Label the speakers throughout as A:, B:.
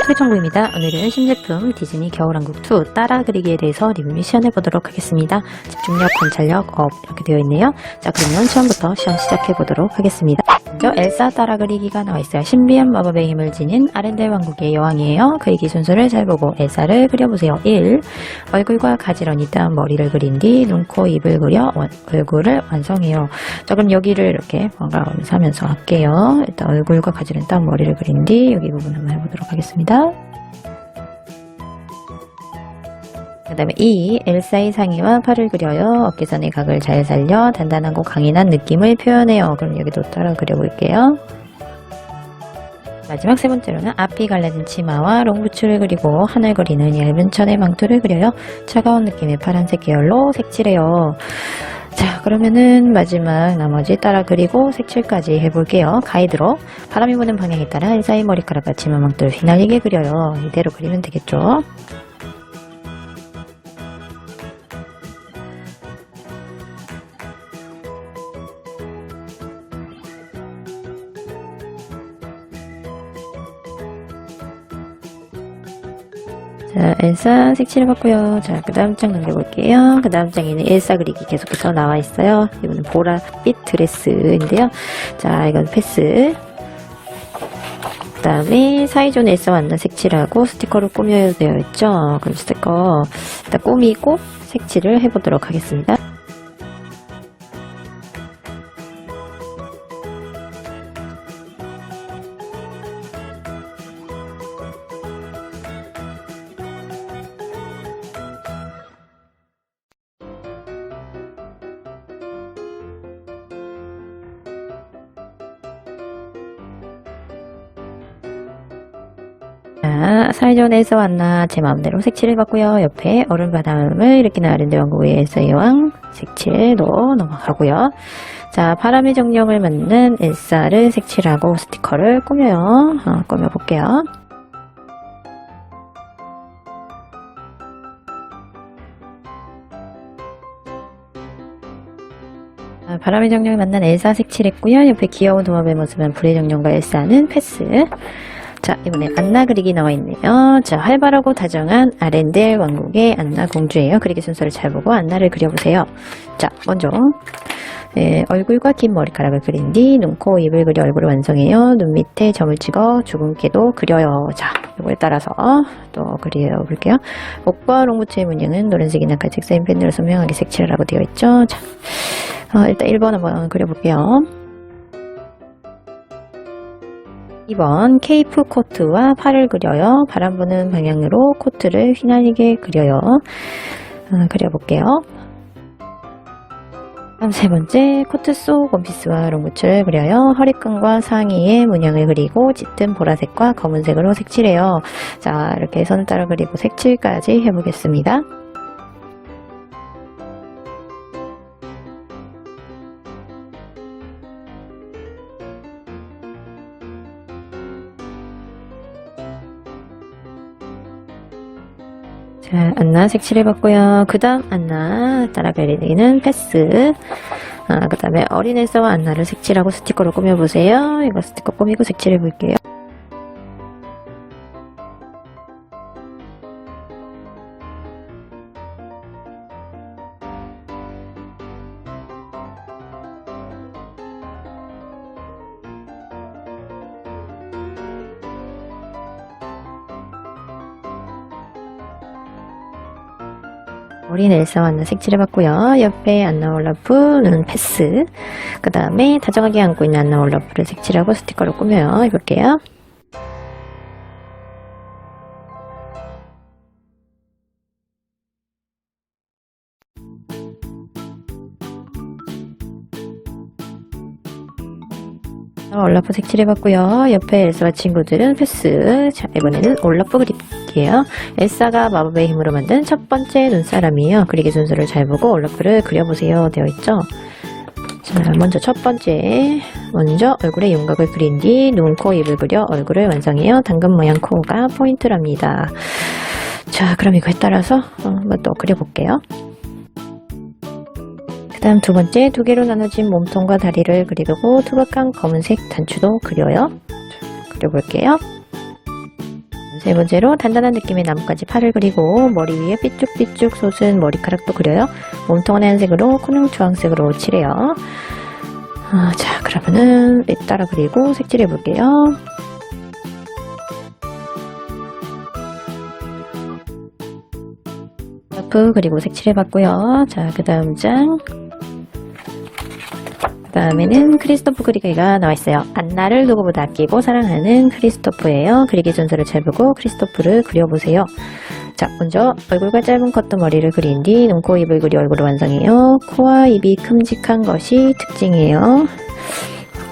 A: 토이정보입니다. 오늘은 신제품 디즈니 겨울왕국2 따라 그리기에 대해서 리뷰 및 시연해 보도록 하겠습니다. 집중력, 관찰력, 업 이렇게 되어 있네요. 자 그러면 처음부터 시연 시작해 보도록 하겠습니다. 먼저 엘사 따라 그리기가 나와 있어요. 신비한 마법의 힘을 지닌 아렌델 왕국의 여왕이에요. 그리기 순서를 잘 보고 엘사를 그려보세요. 1. 얼굴과 가지런히 딴 머리를 그린 뒤 눈, 코, 입을 그려 원- 얼굴을 완성해요. 자 그럼 여기를 이렇게 번갈아가면서 하면서 할게요. 일단 얼굴과 가지런히 딴 머리를 그린 뒤 여기 부분 한번 해보도록 하겠습니다. 그 다음에 2. 엘사의 상의와 팔을 그려요. 어깨선의 각을 잘 살려 단단하고 강인한 느낌을 표현해요. 그럼 여기도 따라 그려볼게요. 마지막 세 번째로는 앞이 갈라진 치마와 롱부츠를 그리고 하늘 그리는 얇은 천의 망토를 그려요. 차가운 느낌의 파란색 계열로 색칠해요. 자 그러면은 마지막 나머지 따라 그리고 색칠까지 해볼게요. 가이드로 바람이 부는 방향에 따라 엘사의 머리카락과 치마 망토를 휘날리게 그려요. 이대로 그리면 되겠죠. 자, 엘사 색칠해 봤고요. 자, 그 다음 장 넘겨볼게요. 그 다음 장에는 엘사 그리기 계속해서 나와 있어요. 이거는 보라빛 드레스인데요. 자, 이건 패스. 그 다음에 사이존 엘사 완나 색칠하고 스티커로 꾸며야 되어 있죠. 그럼 스티커 일단 꾸미고 색칠을 해보도록 하겠습니다. 자, 사이존에서 왔나 제 마음대로 색칠해 봤고요. 옆에 얼음 바람을 일으키는 아랜드 엘사 여왕 색칠로 넘어가고요. 자, 바람의 정령을 맞는 엘사를 색칠하고 스티커를 꾸며요. 어, 꾸며볼게요. 자, 바람의 정령을 만난 엘사 색칠했고요. 옆에 귀여운 도마뱀 모습은 불의 정령과 엘사는 패스. 자, 이번에 안나 그리기 나와 있네요. 자, 활발하고 다정한 아렌델 왕국의 안나 공주예요. 그리기 순서를 잘 보고 안나를 그려보세요. 자, 먼저 예, 얼굴과 긴 머리카락을 그린 뒤 눈, 코, 입을 그려 얼굴을 완성해요. 눈 밑에 점을 찍어 주근깨도 그려요. 자, 이거에 따라서 또 그려볼게요. 목과 롱부츠의 문양은 노란색이나 갈색 사인 펜으로 선명하게 색칠하라고 되어 있죠. 자, 어, 일단 1번 한번 그려볼게요. 2번 케이프 코트와 팔을 그려요. 바람 부는 방향으로 코트를 휘날리게 그려요. 어, 그려볼게요. 세 번째 코트 속 원피스와 롱부츠를 그려요. 허리끈과 상의에 문양을 그리고 짙은 보라색과 검은색으로 색칠해요. 자 이렇게 선 따라 그리고 색칠까지 해보겠습니다. 자, 안나 색칠해봤고요. 그 다음 안나 따라 그리기는 패스. 아, 그 다음에 어린 엘사와 안나를 색칠하고 스티커로 꾸며보세요. 이거 스티커 꾸미고 색칠해볼게요. 어린 엘사와 안나 색칠해 봤고요. 옆에 안나 올라프는 패스. 그 다음에 다정하게 안고 있는 안나 올라프를 색칠하고 스티커로 꾸며요. 해볼게요. 올라프 색칠해봤고요. 옆에 엘사와 친구들은 패스. 자, 이번에는 올라프 그 릴게요. 엘사가 마법의 힘으로 만든 첫 번째 눈사람이에요. 그리기 순서를 잘 보고 올라프를 그려보세요. 되어 있죠? 자, 먼저 첫 번째. 먼저 얼굴에 윤곽을 그린 뒤 눈, 코, 입을 그려 얼굴을 완성해요. 당근 모양 코가 포인트랍니다. 자, 그럼 이거에 따라서 어, 한번 또 그려볼게요. 그 다음 두 번째 두 개로 나눠진 몸통과 다리를 그리고 투박한 검은색 단추도 그려요. 그려볼게요. 세 번째로 단단한 느낌의 나뭇가지 팔을 그리고 머리 위에 삐쭉삐쭉 솟은 머리카락도 그려요. 몸통은 하얀색으로 코는 주황색으로 칠해요. 아, 자 그러면은 따라 그리고 색칠해 볼게요. 그리고 색칠해 봤고요. 자 그 다음 장그 다음에는 크리스토프 그리기가 나와 있어요. 안나를 누구보다 아끼고 사랑하는 크리스토프예요. 그리기 순서를 잘 보고 크리스토프를 그려보세요. 자, 먼저 얼굴과 짧은 컷도 머리를 그린 뒤 눈, 코, 입을 그려 얼굴을 완성해요. 코와 입이 큼직한 것이 특징이에요.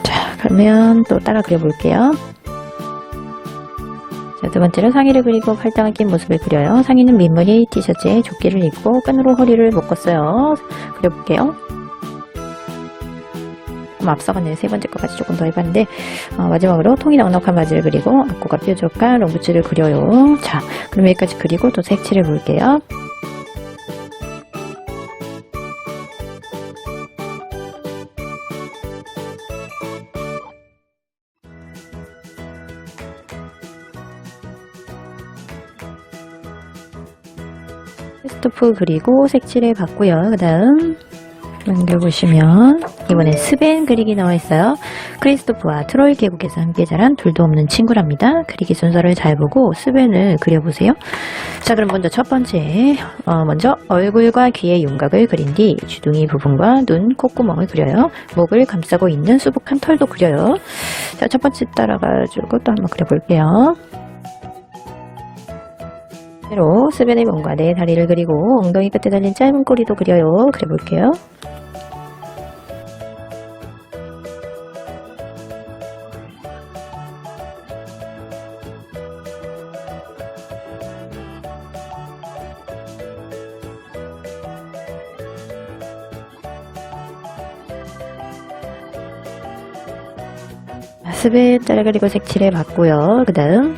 A: 자, 그러면 또 따라 그려볼게요. 자, 두 번째로 상의를 그리고 팔짱을 낀 모습을 그려요. 상의는 민머리 티셔츠에 조끼를 입고 끈으로 허리를 묶었어요. 그려볼게요. 좀 앞서갔네요. 세 번째 거까지 조금 더 해봤는데 어, 마지막으로 통이 넉넉한 바지를 그리고 앞코가 뾰족한 롱부츠를 그려요. 자, 그럼 여기까지 그리고 또 색칠해 볼게요. 스토프 그리고 색칠해 봤고요. 그 다음 넘겨보시면 이번엔 스벤 그리기 나와 있어요. 크리스토프와 트로이 계곡에서 함께 자란 둘도 없는 친구랍니다. 그리기 순서를 잘 보고 스벤을 그려보세요. 자 그럼 먼저 첫 번째 어, 먼저 얼굴과 귀의 윤곽을 그린 뒤 주둥이 부분과 눈, 콧구멍을 그려요. 목을 감싸고 있는 수북한 털도 그려요. 자 첫 번째 따라가지고 또 한번 그려볼게요. 로 스벤의 몸과 내 다리를 그리고 엉덩이 끝에 달린 짧은 꼬리도 그려요. 그려볼게요. 스벤 따라 그리고 색칠해 봤고요. 그 다음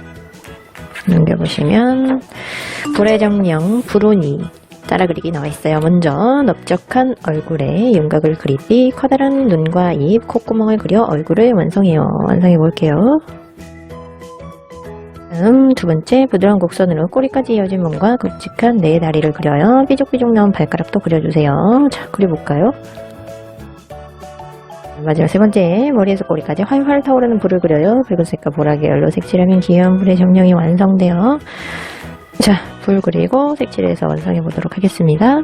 A: 넘겨보시면 불의 정령 불운이 따라 그리기 나와 있어요. 먼저 넓적한 얼굴에 윤곽을 그린 뒤 커다란 눈과 입, 콧구멍을 그려 얼굴을 완성해요. 완성해 볼게요. 다음 두 번째 부드러운 곡선으로 꼬리까지 이어진 몸과 굵직한 네 다리를 그려요. 삐죽삐죽 나온 발가락도 그려주세요. 자 그려볼까요? 마지막 세 번째 머리에서 꼬리까지 활활 타오르는 불을 그려요. 붉은색과 보라 계열로 색칠하면 귀여운 불의 정령이 완성돼요. 자, 불 그리고 색칠해서 완성해 보도록 하겠습니다.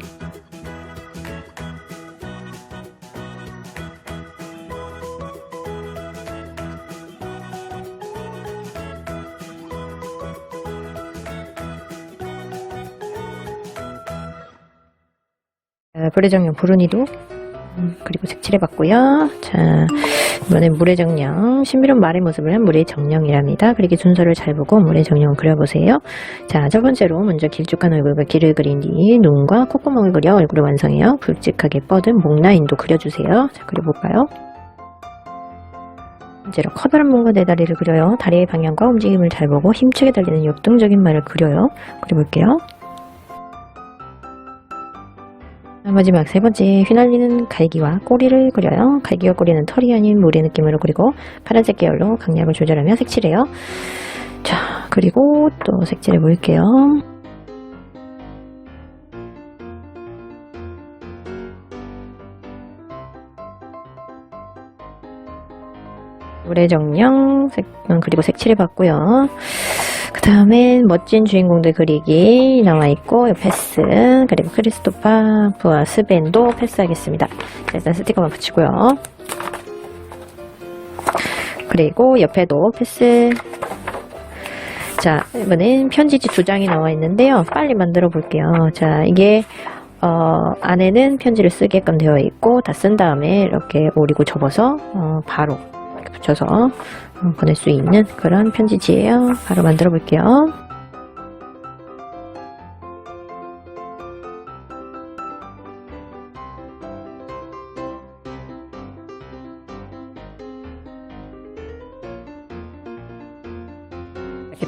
A: 자, 불의 정령 부르니도 음, 그리고 색칠해봤고요. 자, 이번엔 물의 정령. 신비로운 말의 모습을 물의 정령이랍니다. 그리기 순서를 잘 보고 물의 정령 그려보세요. 자, 첫 번째로 먼저 길쭉한 얼굴과 길을 그린 뒤 눈과 콧구멍을 그려 얼굴을 완성해요. 굵직하게 뻗은 목 라인도 그려주세요. 자, 그려볼까요? 번째로 커다란 몸과 네 다리를 그려요. 다리의 방향과 움직임을 잘 보고 힘차게 달리는 역동적인 말을 그려요. 그려볼게요. 마지막 세 번째 휘날리는 갈기와 꼬리를 그려요. 갈기와 꼬리는 털이 아닌 물의 느낌으로 그리고 파란색 계열로 강약을 조절하며 색칠해요. 자 그리고 또 색칠해 볼게요. 물의 정령 색, 음, 그리고 색칠해 봤고요. 그 다음엔 멋진 주인공들 그리기 나와 있고 패스 그리고 크리스토파프와 스벤도 패스하겠습니다. 자, 일단 스티커만 붙이고요. 그리고 옆에도 패스 자 이번엔 편지지 두 장이 나와 있는데요. 빨리 만들어 볼게요. 자 이게 어, 안에는 편지를 쓰게끔 되어 있고 다 쓴 다음에 이렇게 오리고 접어서 어, 바로 붙여서 어, 보낼 수 있는 그런 편지지예요. 바로 만들어 볼게요.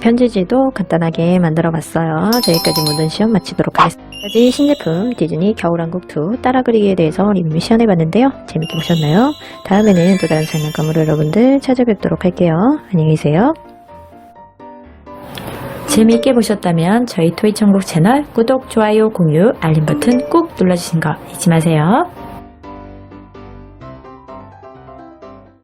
A: 편지지도 간단하게 만들어 봤어요. 저기까지 모든 시험 마치도록 하겠습니다. 까지 신제품 디즈니 겨울왕국2 따라 그리기에 대해서 리뷰 시연해 봤는데요. 재밌게 보셨나요? 다음에는 또 다른 장난감으로 여러분들 찾아뵙도록 할게요. 안녕히 계세요. 제 재미있게 보셨다면 저희 토이천국 채널 구독, 좋아요, 공유, 알림 버튼 꾹 눌러주신 거 잊지 마세요.